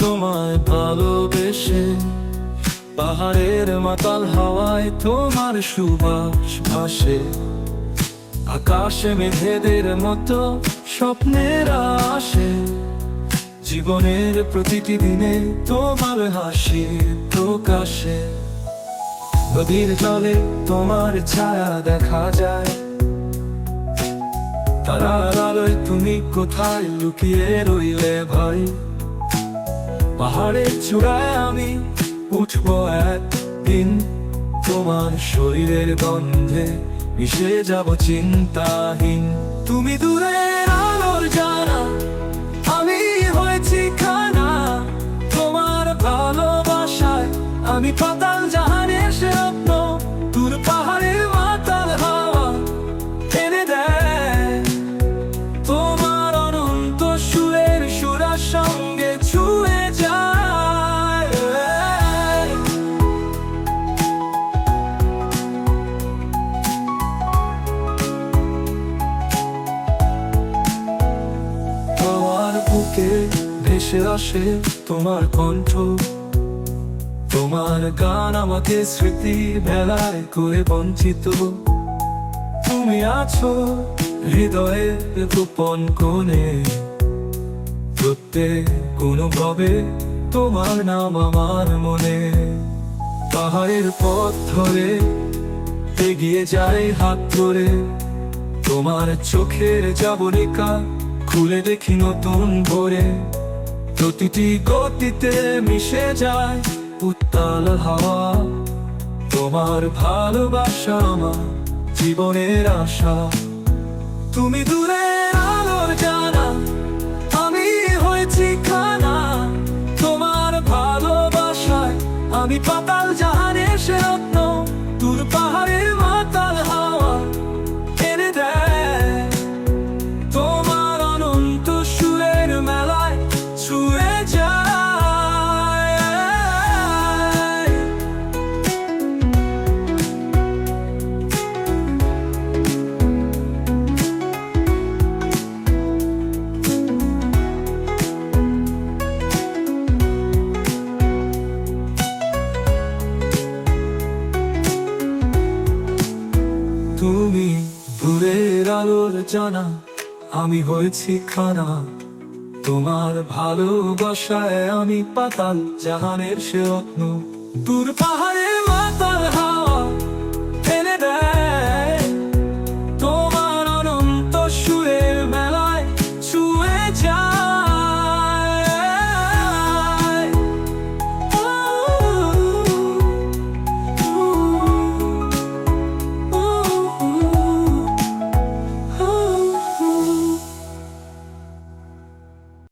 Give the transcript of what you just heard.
তোমায় ভালোবেসে। পাহাড়ের মাতাল হাওয়ায় তোমার সুবাস ভাসে। আকাশে মেঘেদের মতো স্বপ্নের আসে জীবনের প্রতিটি দিনে তোমার হাসি প্রকাশে। নদীর জলে তোমার ছায়া দেখা যায়। তুমি কোথায় লুকিয়ে রইলে ভাই? পাহাড়ের চূড়ায় আমি একদিন। তোমার শরীরের গন্ধে মিশে যাব চিন্তাহীন। তুমি দূরের আলোর জানা, আমি হয়েছি খানা। তোমার ভালোবাসায় আমি পাতাল ভেসে আসে তোমার কণ্ঠ। তোমার গান আমাকে স্মৃতি বেলায় করে বঞ্চিত। তুমি আছো হৃদয়ে গোপন কোণে। প্রত্যেক অনুভবে তোমার নাম আমার মনে। পাহাড়ের পথ ধরে এগিয়ে যাই হাত ধরে। তোমার চোখের যাবনিকা খুলে দেখি নতুন ভোরে। প্রতিটি গতিতে মিশে যায় উত্তাল হাওয়া। তোমার ভালোবাসা আমার জীবনের আশা। তুমি দূরে আলোর জানা, আমি হয়েছি খানা। তোমার ভালোবাসায় আমি পাতাল জাহানের সে রত্ন। আলোর জানা আমি হয়েছি খানা। তোমার ভালোবাসায় আমি পাতাল জাহানের সে রত্ন। দূর পাহাড়ে